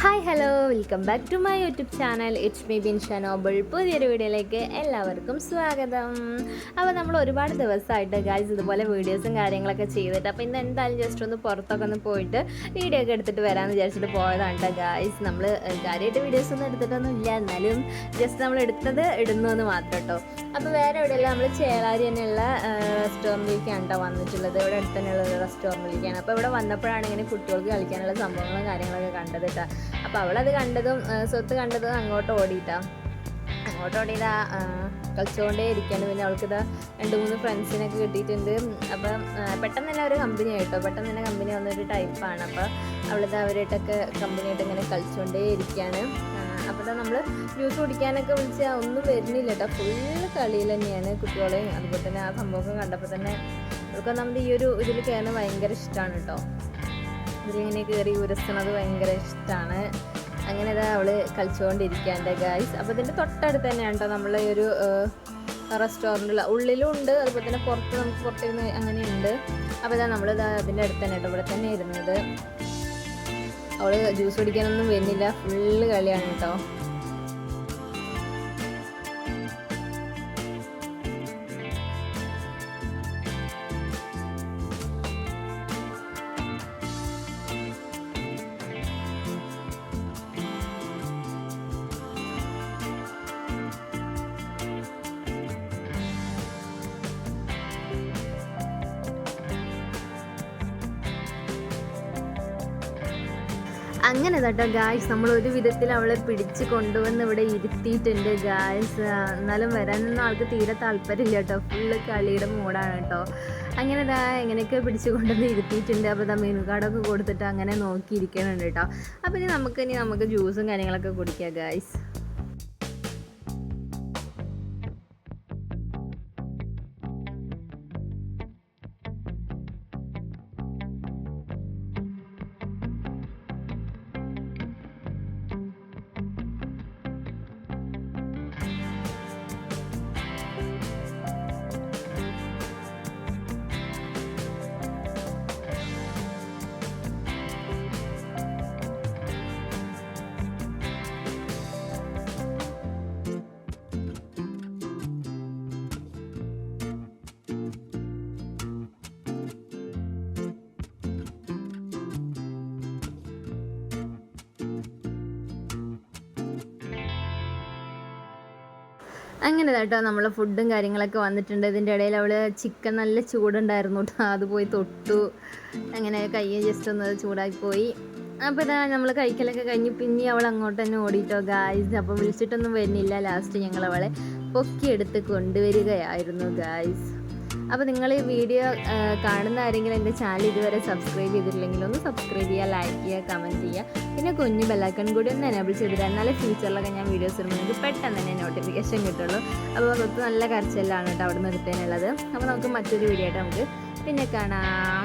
Hi hello welcome back to my YouTube channel it's me bin ഷനോബിൾ പുതിയൊരു വീഡിയോയിലേക്ക് എല്ലാവർക്കും സ്വാഗതം. അപ്പോൾ നമ്മൾ ഒരുപാട് ദിവസമായിട്ട് ഗായ്സ് ഇതുപോലെ വീഡിയോസും കാര്യങ്ങളൊക്കെ ചെയ്തിട്ട് അപ്പോൾ ഇന്ന് എന്തായാലും ജസ്റ്റ് ഒന്ന് പുറത്തൊക്കെ ഒന്ന് പോയിട്ട് വീഡിയോ ഒക്കെ എടുത്തിട്ട് വരാമെന്ന് വിചാരിച്ചിട്ട് പോയതാണ് കേട്ടോ ഗായ്സ് നമ്മൾ കാര്യമായിട്ട് വീഡിയോസ് ഒന്നും എടുത്തിട്ടൊന്നും ഇല്ല എന്നാലും ജസ്റ്റ് നമ്മൾ എടുത്തത് ഇടുന്നു എന്ന് മാത്രം കേട്ടോ അപ്പോൾ വേറെ എവിടെയല്ല നമ്മൾ ചേളാരി തന്നെയുള്ള റെസ്റ്റോറന്റിലേക്കാണ് കേട്ടോ വന്നിട്ടുള്ളത്? ഇവിടെ അടുത്ത് തന്നെയുള്ള ഒരു റെസ്റ്റോറന്റിലേക്കാണ് അപ്പോൾ ഇവിടെ വന്നപ്പോഴാണ് ഇങ്ങനെ കുട്ടികൾക്ക് കളിക്കാനുള്ള സംഭവങ്ങളും കാര്യങ്ങളൊക്കെ കണ്ടത് കേട്ടോ. അപ്പോൾ അവളത് കണ്ടതും സ്വത്ത് കണ്ടതും അങ്ങോട്ട് ഓടിയിട്ടാ. അങ്ങോട്ട് ഓടിയതാ കളിച്ചുകൊണ്ടേ ഇരിക്കുകയാണ് പിന്നെ അവൾക്കിതാ രണ്ട് മൂന്ന് ഫ്രണ്ട്സിനൊക്കെ കിട്ടിയിട്ടുണ്ട്. അപ്പം പെട്ടെന്ന് തന്നെ ഒരു കമ്പനി ആയിട്ടോ പെട്ടെന്ന് തന്നെ കമ്പനി വന്നൊരു ടൈപ്പാണ് അപ്പോൾ അവളിത് അവരായിട്ടൊക്കെ കമ്പനിയായിട്ട് ഇങ്ങനെ കളിച്ചുകൊണ്ടേ ഇരിക്കുകയാണ് അപ്പോൾ നമ്മൾ ജ്യൂസ് കുടിക്കാനൊക്കെ വിളിച്ചാൽ ഒന്നും വരുന്നില്ല കേട്ടോ ഫുള്ള് കളിയിൽ തന്നെയാണ് കുട്ടികളെയും. അതുപോലെ തന്നെ ആ സംഭവമൊക്കെ കണ്ടപ്പോൾ തന്നെ അവർക്ക് നമ്മുടെ ഈ ഒരു ഇതിൽ കയറുന്നത് ഭയങ്കര ഇഷ്ടമാണ് കേട്ടോ ഇതിലിങ്ങനെ കയറി ഉരസണത് ഭയങ്കര ഇഷ്ടമാണ് അങ്ങനെ ഇതാ അവൾ കളിച്ചുകൊണ്ടിരിക്കാന്റെ ഗായ്സ് അപ്പോൾ ഇതിന്റെ തൊട്ടടുത്ത് തന്നെയാണ് കേട്ടോ നമ്മൾ ഈ ഒരു റെസ്റ്റോറന്റിൽ ഉള്ളിലും ഉണ്ട്. അതുപോലെ തന്നെ പുറത്ത് നമുക്ക് പുറത്തിരുന്ന് അങ്ങനെയുണ്ട്. അപ്പോൾ ഇതാ നമ്മളിതാ അതിന്റെ അടുത്ത് തന്നെ കേട്ടോ ഇവിടെ തന്നെ ഇരുന്നത് അവൾ ജ്യൂസ് കുടിക്കാനൊന്നും വരുന്നില്ല. ഫുള്ള് കളിയാണ് കേട്ടോ അങ്ങനെ കേട്ടോ ഗായ്സ് നമ്മൾ ഒരു വിധത്തിൽ അവളെ പിടിച്ച് കൊണ്ടുവന്ന് ഇവിടെ ഇരുത്തിയിട്ടുണ്ട്. ഗായ്സ് എന്നാലും വരാനൊന്നും ആൾക്ക് തീരെ താല്പര്യമില്ല കേട്ടോ ഫുള്ള് കളിയുടെ മൂടാണ് കേട്ടോ അങ്ങനെ ഇതാ എങ്ങനെയൊക്കെ പിടിച്ച് കൊണ്ടുവന്ന് ഇരുത്തിയിട്ടുണ്ട്. അപ്പോൾ ഇതാ മെനു കാർഡൊക്കെ കൊടുത്തിട്ട് അങ്ങനെ നോക്കിയിരിക്കണുണ്ട് കേട്ടോ അപ്പോൾ ഇനി നമുക്ക് ഇനി നമുക്ക് ജ്യൂസും കാര്യങ്ങളൊക്കെ കുടിക്കാം ഗായ്സ് അങ്ങനെ കേട്ടോ നമ്മൾ ഫുഡും കാര്യങ്ങളൊക്കെ വന്നിട്ടുണ്ട്. ഇതിന്റെ ഇടയിൽ അവൾ ചിക്കൻ നല്ല ചൂടുണ്ടായിരുന്നു കേട്ടോ അത് പോയി തൊട്ടു. അങ്ങനെ കൈ ജസ്റ്റ് ഒന്ന് ചൂടാക്കി പോയി. അപ്പോൾ ഇതാ നമ്മൾ കഴിക്കലൊക്കെ കഴിഞ്ഞ് പിന്നെ അവൾ അങ്ങോട്ട് തന്നെ ഓടിയിട്ടോ ഗായ്സ് അപ്പോൾ വിളിച്ചിട്ടൊന്നും വരുന്നില്ല. ലാസ്റ്റ് ഞങ്ങൾ അവളെ പൊക്കിയെടുത്ത് കൊണ്ടുവരികയായിരുന്നു ഗായ്സ് അപ്പോൾ നിങ്ങൾ ഈ വീഡിയോ കാണുന്ന ആരെങ്കിലും എന്റെ ചാനൽ ഇതുവരെ സബ്സ്ക്രൈബ് ചെയ്തിട്ടില്ലെങ്കിൽ ഒന്ന് സബ്സ്ക്രൈബ് ചെയ്യുക ലൈക്ക് ചെയ്യുക കമന്റ് ചെയ്യുക. പിന്നെ കുഞ്ഞു ബെല്ലൈക്കൺ കൂടി ഒന്ന് എനേബിൾ ചെയ്തിട്ട് എന്നാലേ ഫ്യൂച്ചറിലൊക്കെ ഞാൻ വീഡിയോസ് ഇടുമ്പോൾ നിങ്ങൾക്ക് പെട്ടെന്ന് തന്നെ നോട്ടിഫിക്കേഷൻ കിട്ടുള്ളൂ. അപ്പോൾ അതൊക്കെ നല്ല കരച്ചിലാണ് കേട്ടോ അവിടെ നിർത്തേനുള്ളത് അപ്പോൾ നമുക്ക് മറ്റൊരു വീഡിയോ ആയിട്ട് നമുക്ക് പിന്നെ കാണാം.